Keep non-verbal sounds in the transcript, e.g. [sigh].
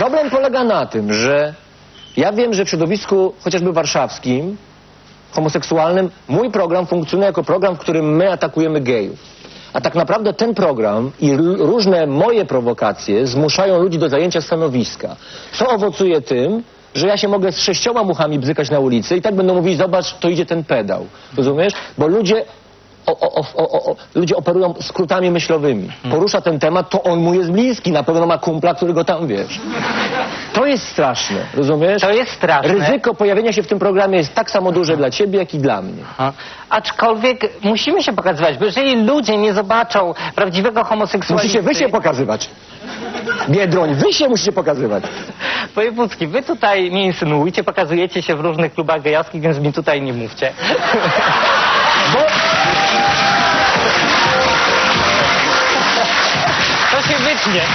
Problem polega na tym, że ja wiem, że w środowisku chociażby warszawskim, homoseksualnym, mój program funkcjonuje jako program, w którym my atakujemy gejów. A tak naprawdę ten program i różne moje prowokacje zmuszają ludzi do zajęcia stanowiska. Co owocuje tym, że ja się mogę z sześcioma muchami bzykać na ulicy i tak będą mówić, zobacz, to idzie ten pedał. Rozumiesz? Bo ludzie o, o, o, o, o, ludzie operują skrótami myślowymi. Porusza ten temat, to on mu jest bliski, na pewno ma kumpla, którego tam wiesz. To jest straszne, rozumiesz? To jest straszne. Ryzyko pojawienia się w tym programie jest tak samo duże dla ciebie, jak i dla mnie. Aha. Aczkolwiek musimy się pokazywać, bo jeżeli ludzie nie zobaczą prawdziwego homoseksualizmu... Musicie wy się pokazywać. Biedroń, wy się musicie pokazywać. Wojewódzki, wy tutaj nie insynuujcie, pokazujecie się w różnych klubach gejowskich, więc mi tutaj nie mówcie. [laughs] Bo to się wytnie.